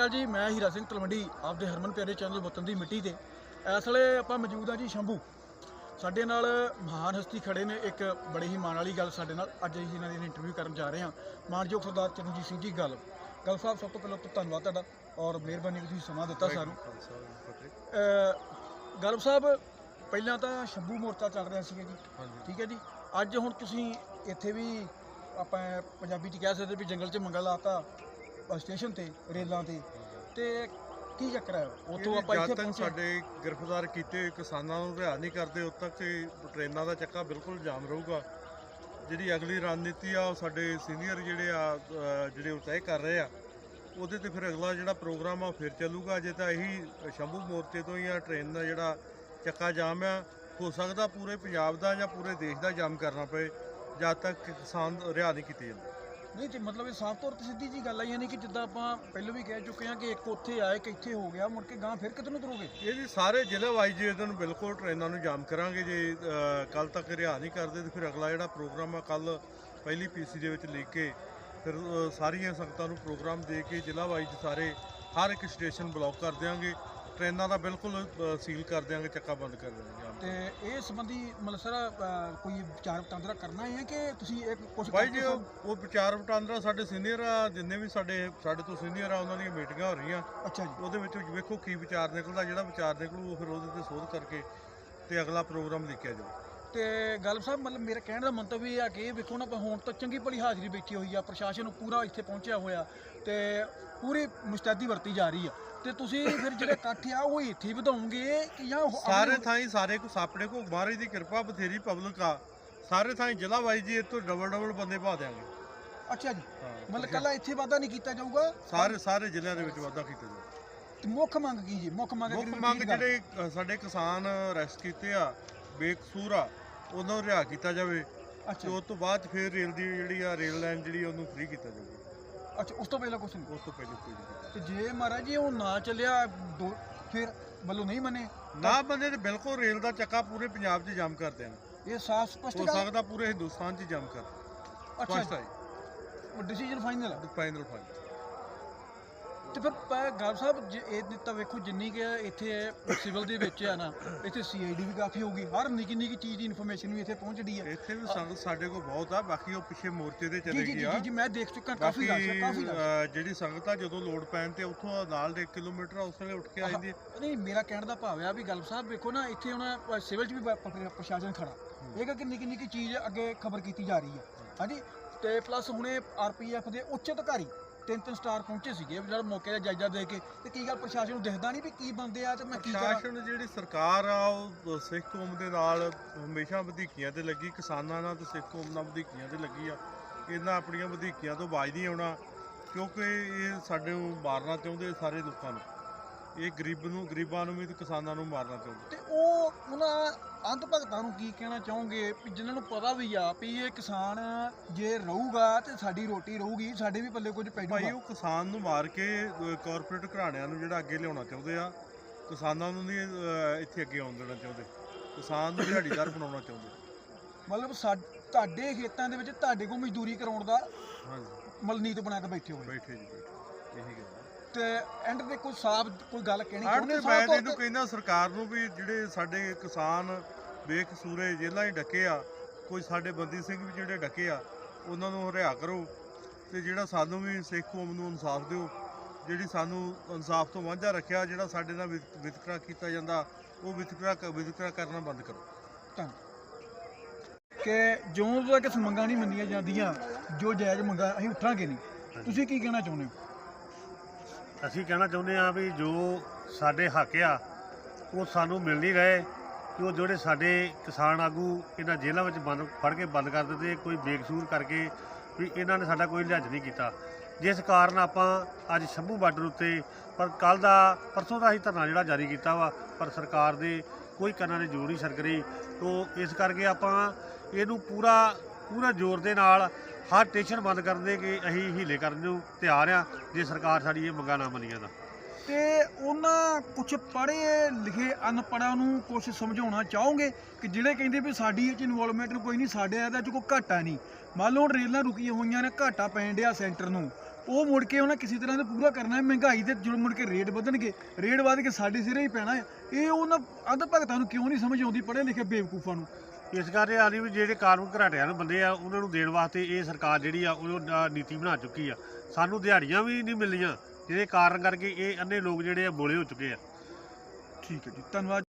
ਅਕਾਲ ਜੀ ਮੈਂ ਹੀਰਾ ਸਿੰਘ ਤਲਵੰਡੀ ਆਪਦੇ ਹਰਮਨ ਪਿਆਰੇ ਚੈਨਲ ਵਤਨ ਦੀ ਮਿੱਟੀ ਤੇ। ਇਸ ਵੇਲੇ ਆਪਾਂ ਮੌਜੂਦ ਹਾਂ ਜੀ ਸ਼ੰਭੂ। ਸਾਡੇ ਨਾਲ ਮਹਾਨ ਹਸਤੀ ਖੜੇ ਨੇ ਇੱਕ ਬੜੀ ਹੀ ਮਾਣ ਵਾਲੀ ਗੱਲ ਸਾਡੇ ਨਾਲ। ਅੱਜ ਅਸੀਂ ਇਹਨਾਂ ਦੀ ਇੰਟਰਵਿਊ ਕਰਨ ਜਾ ਰਹੇ ਹਾਂ। ਮਾਨਯੋਗ ਸਰਦਾਰ ਚਰਨਜੀਤ ਸਿੰਘ ਜੀ ਗੱਲ। ਗੱਲ ਸਾਹਿਬ ਸਭ ਤੋਂ ਪਹਿਲਾਂ ਤਾਂ ਧੰਨਵਾਦ ਤੁਹਾਡਾ ਔਰ ਮਿਹਰਬਾਨੀ ਤੁਸੀਂ ਸਮਾਂ ਦਿੱਤਾ ਸਾਨੂੰ। ਗਰਭ ਸਾਹਿਬ ਪਹਿਲਾਂ ਤਾਂ ਸ਼ੰਭੂ ਮੋਰਚਾ ਚੱਲ ਰਿਹਾ ਸੀਗਾ ਜੀ। ਠੀਕ ਹੈ ਜੀ? ਅੱਜ ਹੁਣ ਤੁਸੀਂ ਇੱਥੇ ਵੀ ਆਪਾਂ ਪੰਜਾਬੀ ਚ ਕਹਿ ਸਕਦੇ ਵੀ ਜੰਗਲ 'ਚ ਮੰਗਾ ਲਾਤਾ ਸਟੇਸ਼ਨ ਤੇ ਰੇਲਾਂ ਤੇ। ਤੇ ਕੀ ਚੱਕਰ ਹੈ ਉੱਥੋਂ ਆਪਾਂ ਇੱਥੇ ਤੱਕ ਪਹੁੰਚੇ। ਸਾਡੇ ਗ੍ਰਿਫਤਾਰ ਕੀਤੇ ਹੋਏ ਕਿਸਾਨਾਂ ਨੂੰ ਰਿਹਾ ਨਹੀਂ ਕਰਦੇ ਉਦ ਤੱਕ ਇਹ ਟ੍ਰੇਨਾਂ ਦਾ ਚੱਕਾ ਬਿਲਕੁਲ ਜਾਮ ਰਹੂਗਾ। ਜਿਹੜੀ ਅਗਲੀ ਰਣਨੀਤੀ ਆ ਉਹ ਸਾਡੇ ਸੀਨੀਅਰ ਜਿਹੜੇ ਆ ਅ, ਜਿਹੜੇ ਉਹ ਤੈਅ ਕਰ ਰਹੇ ਆ ਉਹਦੇ ਤੇ ਫਿਰ ਅਗਲਾ ਜਿਹੜਾ ਪ੍ਰੋਗਰਾਮ ਆ ਉਹ ਫਿਰ ਚੱਲੂਗਾ। ਜੇ ਤਾਂ ਇਹੀ ਸ਼ੰਭੂ ਮੋਰਚੇ ਤੋਂ ਜਾਂ ਟ੍ਰੇਨ ਦਾ ਜਿਹੜਾ ਚੱਕਾ ਜਾਮ ਆ। ਹੋ ਸਕਦਾ ਪੂਰੇ ਪੰਜਾਬ ਦਾ ਜਾਂ ਪੂਰੇ ਦੇਸ਼ ਦਾ ਜਾਮ ਕਰਨਾ ਪਏ ਜਦ ਤੱਕ ਕਿਸਾਨ ਰਿਹਾ ਨਹੀਂ ਕੀਤੇ ਜਾਂਦੇ। ਨਹੀਂ ਤੇ ਮਤਲਬ ਇਹ ਸਾਫ਼ ਤੌਰ ਤੇ ਸਿੱਧੀ ਜੀ ਗੱਲ ਆ, ਯਾਨੀ ਕਿ ਜਿੱਦਾਂ ਆਪਾਂ ਪਹਿਲਾਂ ਵੀ ਕਹਿ ਚੁੱਕੇ ਹਾਂ ਕਿ ਇੱਕ ਉੱਥੇ ਆਏ ਕਿ ਇੱਥੇ ਹੋ ਗਿਆ, ਮੁੜ ਕੇ ਗਾਂ ਫਿਰ ਕਿਤੇ ਨੂੰ ਤੁਰੋਗੇ? ਇਹ ਜੀ ਸਾਰੇ ਜ਼ਿਲ੍ਹਾ ਵਾਈਜ਼ ਇਹਨਾਂ ਨੂੰ ਬਿਲਕੁਲ ਟ੍ਰੇਨਾਂ ਨੂੰ ਜਾਮ ਕਰਾਂਗੇ, ਜੇ ਕੱਲ ਤੱਕ ਰਿਹਾ ਨਹੀਂ ਕਰਦੇ, ਤੇ ਫਿਰ ਅਗਲਾ ਜਿਹੜਾ ਪ੍ਰੋਗਰਾਮ ਆ ਕੱਲ ਪਹਿਲੀ ਪੀਸੀ ਦੇ ਵਿੱਚ ਲਿਖ ਕੇ ਫਿਰ ਸਾਰੀਆਂ ਸੰਗਤਾਂ ਨੂੰ ਪ੍ਰੋਗਰਾਮ ਦੇ ਕੇ ਜ਼ਿਲ੍ਹਾ ਵਾਈਜ਼ ਸਾਰੇ, ਹਰ ਇੱਕ ਸਟੇਸ਼ਨ ਬਲੌਕ ਕਰ ਦਿਆਂਗੇ। ਟ੍ਰੇਨਾਂ ਦਾ ਬਿਲਕੁਲ ਅ, ਸੀਲ ਕਰ ਦਿਆਂਗੇ ਚੱਕਾ ਬੰਦ ਕਰ ਦਿਆਂਗੇ ਜਾਮ। ਤੇ ਇਹ ਸੰਬੰਧੀ ਮਤਲਬ ਸਰ ਕੋਈ ਵਿਚਾਰ ਵਟਾਂਦਰਾ ਕਰਨਾ ਹੈ ਕਿ ਤੁਸੀਂ ਇੱਕ ਕੁਝ ਬਾਈ ਜੀ ਉਹ ਉਹ ਵਿਚਾਰ ਵਟਾਂਦਰਾ ਸਾਡੇ ਸੀਨੀਅਰ ਆ ਜਿੰਨੇ ਵੀ ਸਾਡੇ ਸਾਡੇ ਤੋਂ ਸੀਨੀਅਰ ਆ ਉਹਨਾਂ ਦੀਆਂ ਮੀਟਿੰਗਾਂ ਹੋ ਰਹੀਆਂ। ਅੱਛਾ ਜੀ। ਉਹਦੇ ਵਿੱਚ ਵੇਖੋ ਕੀ ਵਿਚਾਰ ਨਿਕਲਦਾ ਜਿਹੜਾ ਵਿਚਾਰ ਨਿਕਲੂ ਉਹ ਫਿਰ ਉਹਦੇ ਤੇ ਸੋਧ ਕਰਕੇ ਤੇ ਅਗਲਾ ਪ੍ਰੋਗਰਾਮ ਲਿਖਿਆ ਜਾਊ। ਤੇ ਗੱਲ ਸਾਹਿਬ ਮਤਲਬ ਮੇਰੇ ਕਹਿਣ ਦਾ ਮੰਤਵ ਇਹ ਆ ਕਿ ਵੇਖੋ ਨਾ ਆਪਾਂ ਹੁਣ ਤਾਂ ਚੰਗੀ ਭਲੀ ਹਾਜ਼ਰੀ ਬੈਠੀ ਹੋਈ ਆ ਪ੍ਰਸ਼ਾਸਨ ਪੂਰਾ ਇੱਥੇ ਪਹੁੰਚਿਆ ਹੋਇਆ ਤੇ ਪੂਰੀ ਮੁਸਤੈਦੀ ਵਰਤੀ ਜਾ ਰਹੀ ਆ। ਤੇ ਤੁਸੀਂ ਫਿਰ ਜਿਹੜੇ ਇਕੱਠ ਆ ਉਹ ਇੱਥੇ ਹੀ ਵਧਾਉਂਗੇ ਕਿ ਜਾਂ ਸਾਰੇ ਥਾਈਂ ਸਾਰੇ ਕੋ ਸਾਪੜੇ ਕੋ ਮਹਾਰਾਜ ਦੀ ਕਿਰਪਾ ਬਥੇਰੀ ਪਬਲਿਕ ਆ। ਸਾਰੇ ਥਾਈਂ ਜ਼ਿਲ੍ਹਾ ਵਾਈਜ਼ ਜੀ ਇੱਥੋਂ ਡਬਲ ਡਬਲ ਬੰਦੇ ਪਾ ਦਿਆਂਗੇ। ਅੱਛਾ ਜੀ। ਮਤਲਬ ਕੱਲਾ ਇੱਥੇ ਵਾਧਾ ਨਹੀਂ ਕੀਤਾ ਜਾਊਗਾ? ਸਾਰੇ ਸਾਰੇ ਜ਼ਿਲ੍ਹਿਆਂ ਦੇ ਵਿੱਚ ਵਾਧਾ ਕੀਤਾ ਜਾਊਗਾ ਮੁੱਖ ਮੰਗ ਕੀ ਜੀ? ਮੁੱਖ ਮੰਗ ਮੁੱਖ? ਜਿਹੜੇ ਸਾਡੇ ਕਿਸਾਨ ਅਰੈਸਟ ਕੀਤੇ ਆ ਬੇਕਸੂਰ ਆ ਉਹਨਾਂ ਨੂੰ ਰਿਹਾ ਕੀਤਾ ਜਾਵੇ ਅੱਛਾ। ਤੇ ਉਸ ਤੋਂ ਬਾਅਦ ਫਿਰ ਰੇਲ ਦੀ ਜਿਹੜੀ ਆ ਰੇਲ ਲਾਈਨ ਜਿਹੜੀ ਆ ਉਹਨੂੰ ਫ੍ਰੀ ਕੀਤਾ ਜਾਊਗਾ ਅੱਛਾ ਉਸ ਤੋਂ ਪਹਿਲਾਂ ਕੁਝ ਨਹੀਂ? ਉਸ ਤੋਂ ਪਹਿਲੇ ਕੋਈ ਨਹੀਂ ਤੇ ਜੇ ਮਹਾਰਾਜ ਜੀ ਉਹ ਨਾ ਚੱਲਿਆ ਦੋ ਫਿਰ ਵੱਲੋਂ ਨਹੀਂ ਮੰਨੇ? ਨਾ ਬੰਦੇ ਤੇ ਬਿਲਕੁਲ ਰੇਲ ਦਾ ਚੱਕਾ ਪੂਰੇ ਪੰਜਾਬ 'ਚ ਜਾਮ ਕਰ ਦੇਣ। ਇਹ ਸਾਫ਼ ਸਪਸ਼ਟ ਹੋ ਗੱਲ ਸਕਦਾ ਪੂਰੇ ਹਿੰਦੁਸਤਾਨ 'ਚ ਜਾਮ ਕਰ। ਅੱਛਾ। ਡਿਸੀਜਨ ਫਾਈਨਲ ਆ। ਫਾਈਨਲ ਫਾਈਨਲ ਤੇ ਫਿਰ ਪ- ਗੱਲ ਸਾਹਿਬ ਜੇ ਇਹ ਤਾਂ ਵੇਖੋ ਜਿੰਨੀ ਕਿ ਇੱਥੇ ਸਿਵਲ ਦੇ ਵਿੱਚ ਆ ਨਾ ਇੱਥੇ ਸੀਆਈਡੀ ਵੀ ਕਾਫੀ ਹੋਊਗੀ ਹਰ ਨਿੱਕੀ ਨਿੱਕੀ ਚੀਜ਼ ਦੀ ਇਨਫੋਰਮੇਸ਼ਨ ਵੀ ਇੱਥੇ ਪਹੁੰਚਦੀ ਹੈ ਇੱਥੇ ਵੀ ਸਾਡੇ ਕੋਲ ਬਹੁਤ ਆ ਬਾਕੀ ਉਹ ਪਿੱਛੇ ਮੋਰਚੇ ਤੇ ਜੀ ਚਲੇ ਜੀ ਜੀ ਆ। ਜੀ ਮੈਂ ਦੇਖ ਚੁੱਕਾ ਕਾਫੀ ਰਸ਼ ਕਾਫੀ ਰਸ਼ ਆ। ਅ, ਜਿਹੜੀ ਸੰਗਤ ਆ ਜਦੋਂ ਲੋਡ ਪੈਣ ਤੇ ਉੱਥੋਂ ਨਾਲ ਦੇ 1 ਕਿਲੋਮੀਟਰ ਆ, ਉਸ ਵੇਲੇ ਉੱਠ ਕੇ ਆ ਜਾਂਦੀ ਹੈ ਨਹੀਂ ਮੇਰਾ ਕਹਿਣ ਦਾ ਭਾਵ ਆ ਵੀ ਗੱਲ ਸਾਹਿਬ ਵੇਖੋ ਨਾ ਇੱਥੇ ਹੁਣ ਅ, ਸਿਵਲ 'ਚ ਵੀ ਪ- ਪ- ਪ੍ਰਸ਼ਾਸਨ ਖੜਾ। ਇਹ ਕਿ ਨਿੱਕੀ ਨਿੱਕੀ ਚੀਜ਼ ਅੱਗੇ ਖਬਰ ਕੀਤੀ ਜਾ ਰਹੀ ਹੈ ਹਾਂਜੀ ਤੇ ਪਲੱਸ ਹੁਣੇ ਆਰਪੀਐਫ ਦੇ ਉੱਚ ਅਧਿਕਾਰੀ ਤਿੰਨ ਤਿੰਨ ਸਟਾਰ ਪਹੁੰਚੇ ਸੀਗੇ ਜਿਹੜਾ ਮੌਕੇ ਦਾ ਜਾਇਜ਼ਾ ਦੇ ਕੇ ਤੇ ਕੀ ਗੱਲ ਪ੍ਰਸ਼ਾਸਨ ਨੂੰ ਦਿਖਦਾ ਨਹੀਂ ਵੀ ਕੀ ਬੰਦੇ ਆ ਤੇ ਮੈਂ ਕੀ ਕਰਾਂ? ਪ੍ਰਸ਼ਾਸਨ ਜਿਹੜੀ ਸਰਕਾਰ ਆ ਉਹ ਸਿੱਖ ਕੌਮ ਦੇ ਨਾਲ ਹਮੇਸ਼ਾ ਵਧੀਕੀਆਂ ਤੇ ਲੱਗੀ ਕਿਸਾਨਾਂ ਨਾਲ ਤੇ ਸਿੱਖ ਕੌਮ ਨਾਲ ਵਧੀਕੀਆਂ ਤੇ ਲੱਗੀ ਆ। ਇਹਨਾਂ ਆਪਣੀਆਂ ਵਧੀਕੀਆਂ ਤੋਂ ਬਾਜ ਨਹੀਂ ਆਉਣਾ ਕਿਉਂਕਿ ਇਹ ਸਾਡੇ ਨੂੰ ਮਾਰਨਾ ਚਾਹੁੰਦੇ ਸਾਰੇ ਲੋਕਾਂ ਨੂੰ। ਇਹ ਗਰੀਬ ਨੂੰ ਗਰੀਬਾਂ ਨੂੰ ਵੀ ਤੇ ਕਿਸਾਨਾਂ ਨੂੰ ਮਾਰਨਾ ਚਾਹੁੰਦੇ ਤੇ ਉਹ ਉਹਨਾਂ ਅੰਧ ਭਗਤਾਂ ਨੂੰ ਕੀ ਕਹਿਣਾ ਚਾਹੋਗੇ? ਵੀ ਜਿਨ੍ਹਾਂ ਨੂੰ ਪਤਾ ਵੀ ਆ ਵੀ ਇਹ ਕਿਸਾਨ ਜੇ ਰਹੂਗਾ ਤੇ ਸਾਡੀ ਰੋਟੀ ਰਹੂਗੀ ਸਾਡੇ ਵੀ ਪੱਲੇ ਕੁਝ ਭਾਈ ਪੈਣੂਗਾ ਉਹ ਕਿਸਾਨ ਨੂੰ ਮਾਰ ਕੇ ਕਾਰਪੋਰੇਟ ਘਰਾਣਿਆਂ ਨੂੰ ਜਿਹੜਾ ਅੱਗੇ ਲਿਆਉਣਾ ਚਾਹੁੰਦੇ ਆ ਕਿਸਾਨਾਂ ਨੂੰ ਨਹੀਂ ਅਹ, ਇੱਥੇ ਅੱਗੇ ਆਉਣ ਦੇਣਾ ਚਾਹੁੰਦੇ। ਕਿਸਾਨ ਨੂੰ ਦਿਹਾੜੀਦਾਰ ਬਣਾਉਣਾ ਚਾਹੁੰਦੇ। ਮਤਲਬ ਸਾ- ਤੁਹਾਡੇ ਖੇਤਾਂ ਦੇ ਵਿੱਚ ਤੁਹਾਡੇ ਕੋਲ ਮਜ਼ਦੂਰੀ ਕਰਾਉਣ ਦਾ ਹਾਂਜੀ। ਮਤਲਬ ਨੀਤ ਬਣਾ ਕੇ ਬੈਠੇ ਹੋਏ। ਬੈਠੇ ਜੀ ਬੈਠੇ। ਇਹੀ ਗੱਲ ਆ। ਤੇ ਐਂਡ ਤੇ ਕੋਈ ਸਾਫ਼ ਕੋਈ ਗੱਲ ਕਹਿਣੀ ਆੜ ਚਾਹੁੰਦੇ ਦੇ ਸਾਫ਼ ਮੈਂ ਇਹਨੂੰ? ਕਹਿੰਦਾ ਸਰਕਾਰ ਨੂੰ ਵੀ ਜਿਹੜੇ ਸਾਡੇ ਕਿਸਾਨ ਬੇਕਸੂਰੇ ਜੇਲ੍ਹਾਂ ਹੀ ਡੱਕੇ ਆ ਕੋਈ ਸਾਡੇ ਬੰਦੀ ਸਿੰਘ ਵੀ ਜਿਹੜੇ ਡੱਕੇ ਆ ਉਹਨਾਂ ਨੂੰ ਹਰਿਆ ਕਰੋ ਤੇ ਜਿਹੜਾ ਸਾਨੂੰ ਵੀ ਸਿੱਖ ਕੌਮ ਨੂੰ ਇਨਸਾਫ ਦਿਓ ਜਿਹੜੀ ਸਾਨੂੰ ਇਨਸਾਫ ਤੋਂ ਵਾਂਝਾ ਰੱਖਿਆ ਜਿਹੜਾ ਸਾਡੇ ਨਾਲ ਵਿਤ- ਵਿਤਕਰਾ ਕੀਤਾ ਜਾਂਦਾ ਉਹ ਵਿਤਕਰਾ ਵਿਤਕਰਾ ਕਰਨਾ ਬੰਦ ਕਰੋ। ਕਿ ਜਿਉਂ ਤੱਕ ਮੰਗਾਂ ਨਹੀਂ ਮੰਨੀਆਂ ਜਾਂਦੀਆਂ ਜੋ ਜਾਇਜ਼ ਮੰਗਾਂ ਅਸੀਂ ਉੱਠਾਂਗੇ ਨਹੀਂ। ਤੁਸੀਂ ਕੀ ਕਹਿਣਾ ਚਾਹੁੰਦੇ ਹੋ? ਅਸੀਂ ਕਹਿਣਾ ਚਾਹੁੰਦੇ ਹਾਂ ਵੀ ਜੋ ਸਾਡੇ ਹੱਕ ਆ, ਉਹ ਸਾਨੂੰ ਮਿਲ ਨਹੀਂ ਰਹੇ ਕਿ ਉਹ ਜਿਹੜੇ ਸਾਡੇ ਕਿਸਾਨ ਆਗੂ ਇਹਨਾਂ ਜੇਲ੍ਹਾਂ ਵਿੱਚ ਬੰਦ, ਫੜ ਕੇ ਬੰਦ ਕਰ ਦਿੱਤੇ, ਕੋਈ ਬੇਕਸੂਰ ਕਰਕੇ ਵੀ ਇਹਨਾਂ ਨੇ ਸਾਡਾ ਕੋਈ ਲਿਹਾਜ਼ ਨਹੀਂ ਕੀਤਾ। ਜਿਸ ਕਾਰਨ ਆਪਾਂ ਅੱਜ ਸ਼ੰਭੂ ਬਾਰਡਰ ਉੱਤੇ, ਪਰ ਕੱਲ ਦਾ, ਪਰਸੋਂ ਦਾ ਹੀ ਧਰਨਾ ਜਿਹੜਾ ਜਾਰੀ ਕੀਤਾ ਵਾ, ਪਰ ਸਰਕਾਰ ਦੇ ਕੋਈ ਕੰਨਾਂ ਨੇ ਜੋਰ ਨਹੀਂ ਸਰਕ ਰਹੀ ਇਸ ਕਰਕੇ ਆਪਾਂ ਇਹਨੂੰ ਪੂਰਾ ਪੂਰਾ ਜ਼ੋਰ ਦੇ ਨਾਲ ਹਰ ਸਟੇਸ਼ਨ ਬੰਦ ਕਰਨ ਦੇ ਕਿ ਅਸੀਂ ਹੀਲੇ ਕਰਨ ਨੂੰ ਤਿਆਰ ਆ, ਜੇ ਸਰਕਾਰ ਸਾਡੀ ਇਹ ਮੰਗਾਂ ਨਾ ਮੰਨੀਆਂ ਤਾਂ। ਤੇ ਉਹਨਾਂ ਕੁਝ ਪੜ੍ਹੇ ਲਿਖੇ ਅਨਪੜਾਂ ਨੂੰ ਕੁਝ ਸਮਝਾਉਣਾ ਚਾਹੋਗੇ ਕਿ ਜਿਹੜੇ ਕਹਿੰਦੇ ਵੀ ਸਾਡੀ ਇਹ ਚ ਇਨਵੋਲਵਮੈਂਟ ਨੂੰ ਕੋਈ ਨਹੀਂ ਸਾਡੇ ਇਹਦਾ ਚ ਕੋਈ ਘਾਟਾ ਨਹੀਂ। ਮੰਨ ਲਓ ਹੁਣ ਰੇਲਾਂ ਰੁਕੀਆਂ ਹੋਈਆਂ ਨੇ, ਘਾਟਾ ਪੈਣ ਡਿਆ ਸੈਂਟਰ ਨੂੰ। ਉਹ ਮੁੜ ਕੇ ਉਹਨਾਂ ਕਿਸੇ ਤਰ੍ਹਾਂ ਦਾ ਪੂਰਾ ਕਰਨਾ ਹੈ, ਮਹਿੰਗਾਈ ਦੇ ਜੁੜ ਮੁੜ ਕੇ ਰੇਟ ਵਧਣਗੇ। ਰੇਟ ਵਧ ਕੇ ਸਾਡੇ ਸਿਰੇ ਹੀ ਪੈਣਾ ਹੈ। ਇਹ ਉਹਨਾਂ ਅੱਧ ਭਗਤਾਂ ਨੂੰ ਕਿਉਂ ਨਹੀਂ ਸਮਝ ਆਉਂਦੀ ਪੜ੍ਹੇ ਲਿਖੇ ਬੇਵਕੂਫਾਂ ਨੂੰ? ਇਸ ਕਰਕੇ ਆ ਰਹੀ ਵੀ ਜਿਹੜੇ ਕਾਨੂੰਨ ਘਰਾਟਿਆਂ ਦੇ ਬੰਦੇ ਆ, ਉਹਨਾਂ ਨੂੰ ਦੇਣ ਵਾਸਤੇ ਇਹ ਸਰਕਾਰ ਜਿਹੜੀ ਆ ਉਹ ਨੀਤੀ ਬਣਾ ਚੁੱਕੀ ਆ। ਸਾਨੂੰ ਦਿਹਾੜੀਆਂ ਵੀ ਨਹੀਂ ਮਿਲੀਆਂ, ਜਿਹਦੇ ਕਾਰਨ ਕਰਕੇ ਇਹ ਅੰਨੇ ਲੋਕ ਜਿਹੜੇ ਆ ਬੋਲੇ ਹੋ ਚੁੱਕੇ ਆ। ਠੀਕ ਹੈ ਜੀ, ਧੰਨਵਾਦ।